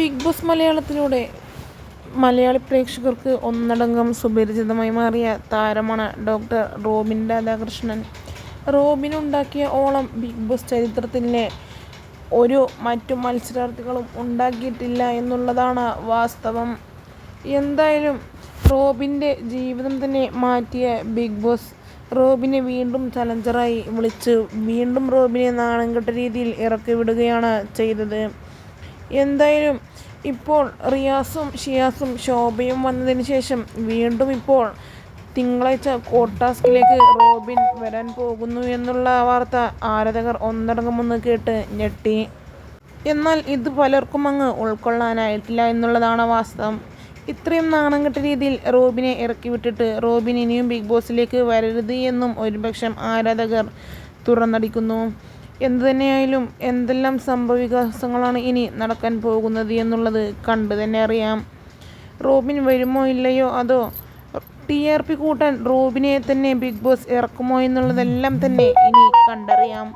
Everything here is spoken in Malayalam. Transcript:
ബിഗ് ബോസ് മലയാളത്തിലൂടെ മലയാളി പ്രേക്ഷകർക്ക് ഒന്നടങ്കം സുപരിചിതമായി മാറിയ താരമാണ് ഡോക്ടർ റോബിൻ രാധാകൃഷ്ണൻ. റോബിൻ ഉണ്ടാക്കിയ ഓളം ബിഗ് ബോസ് ചരിത്രത്തിലെ ഒരു മറ്റു മത്സരാർത്ഥികളും ഉണ്ടാക്കിയിട്ടില്ല എന്നുള്ളതാണ് വാസ്തവം. എന്തായാലും റോബിന്റെ ജീവിതം തന്നെ മാറ്റിയ ബിഗ് ബോസ് റോബിനെ വീണ്ടും ചലഞ്ചറായി വിളിച്ച് വീണ്ടും റോബിനെ നാണം കെട്ട രീതിയിൽ ഇറക്കി വിടുകയാണ് ചെയ്തത്. എന്തായാലും ഇപ്പോൾ റിയാസും ഷിയാസും ശോഭയും വന്നതിന് ശേഷം വീണ്ടും ഇപ്പോൾ തിങ്കളാഴ്ച കോട്ടാസ്കിലേക്ക് റോബിൻ വരാൻ പോകുന്നു എന്നുള്ള വാർത്ത ആരാധകർ ഒന്നടങ്കമെന്ന് കേട്ട് ഞെട്ടി. എന്നാൽ ഇത് പലർക്കും അങ്ങ് ഉൾക്കൊള്ളാനായിട്ടില്ല എന്നുള്ളതാണ് വാസ്തവം. ഇത്രയും നാണം കെട്ട രീതിയിൽ റോബിനെ ഇറക്കി വിട്ടിട്ട് റോബിൻ ഇനിയും ബിഗ് ബോസിലേക്ക് വരരുത് എന്നും ഒരുപക്ഷം ആരാധകർ തുറന്നടിക്കുന്നു. എന്തു തന്നെയായാലും എന്തെല്ലാം സംഭവവികാസങ്ങളാണ് ഇനി നടക്കാൻ പോകുന്നത് എന്നുള്ളത് കണ്ടു തന്നെ അറിയാം. റോബിൻ വരുമോ ഇല്ലയോ? അതോ ടി ആർ പി കൂട്ടാൻ റോബിനെ തന്നെ ബിഗ് ബോസ് ഇറക്കുമോ എന്നുള്ളതെല്ലാം തന്നെ ഇനി കണ്ടറിയാം.